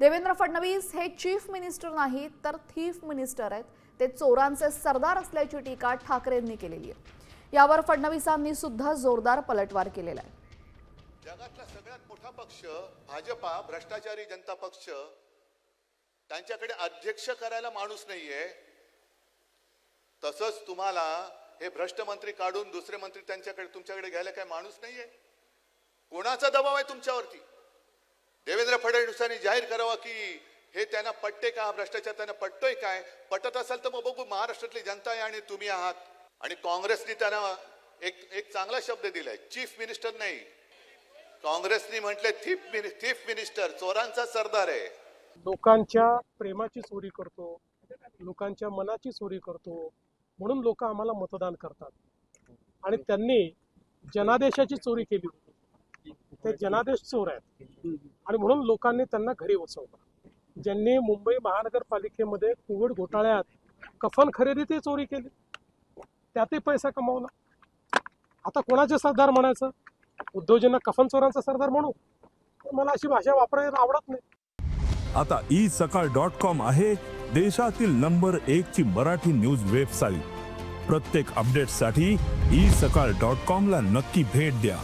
देवेंद्र फडणवीस हे chief minister नाही तर थीफ मिनिस्टर आहेत. ते चोरांचे सरदार असल्याची टीका ठाकरेंनी केलेली आहे. यावर फडणवीसांनी सुद्धा जोरदार पलटवार केलेला आहे. जगातला सगळ्यात मोठा पक्ष भाजपा भ्रष्टाचारी जनता पक्ष. त्यांच्याकडे अध्यक्ष करायला माणूस नाहीये. तसंच तुम्हाला हे भ्रष्ट मंत्री काढून दुसरे मंत्री त्यांच्याकडे तुमच्याकडे घ्यायला काय माणूस नाहीये? कोणाचा दबाव आहे तुमच्यावरती? देवेंद्र फडणवीसांनी जाहीर करावा की हे त्यांना पटते का? भ्रष्टाचार त्यांना पटतोय काय? पटत असेल तर मग बघू महाराष्ट्रातली जनता आहे आणि तुम्ही आहात. आणि काँग्रेसनी त्यांना एक एक चांगला शब्द दिलाय चीफ मिनिस्टर नाही. काँग्रेसनी म्हटले थीफ मिनि थीफ मिनिस्टर चोरांचा सरदार आहे. लोकांच्या प्रेमाची चोरी करतो लोकांच्या मनाची चोरी करतो म्हणून लोक आम्हाला मतदान करतात. आणि त्यांनी जनादेशाची चोरी केली होती. ते जनादेश चोर आहेत. आणि म्हणून लोकांनी त्यांना घरी बसवलं. ज्यांनी मुंबई महानगरपालिकेमध्ये कोविड घोटाळ्यात कफन खरेदी ते चोरी केली. त्यातही पैसा कमावला. आता कोणाचे सरदार म्हणायचं? उद्योजना कफन चोरांचा सरदार म्हणू? मला अशी भाषा वापरायला आवडत नाही. आता ई सकाळ डॉट कॉम आहे देशातील नंबर एक ची मराठी न्यूज वेबसाईट. प्रत्येक अपडेटसाठी ई सकाळ डॉट कॉम ला नक्की भेट द्या.